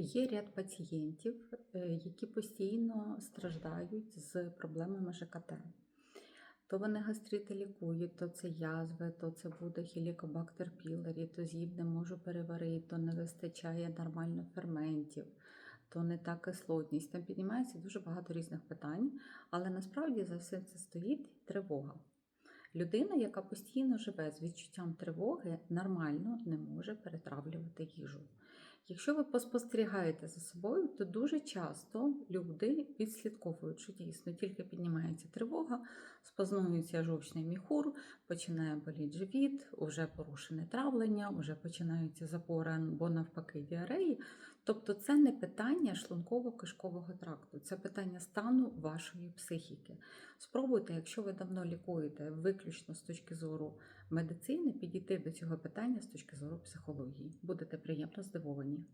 Є ряд пацієнтів, е, які постійно страждають з проблемами ЖКТ. То вони гастрити лікують, то це язви, то це буде хілікобактер пілорі, то з'їв не можу переварити, то не вистачає нормально ферментів, то не та кислотність. Там піднімається дуже багато різних питань, але насправді за все це стоїть тривога. Людина, яка постійно живе з відчуттям тривоги, нормально не може перетравлювати їжу. Якщо ви поспостерігаєте за собою, то дуже часто люди відслідковують, що дійсно тільки піднімається тривога, спознується жовчний міхур, починає боліти живіт, вже порушене травлення, вже починаються запори або навпаки діареї. Тобто це не питання шлунково-кишкового тракту, це питання стану вашої психіки. Спробуйте, якщо ви давно лікуєте виключно з точки зору медицини, підійти до цього питання з точки зору психології. Будете приємно здивовані.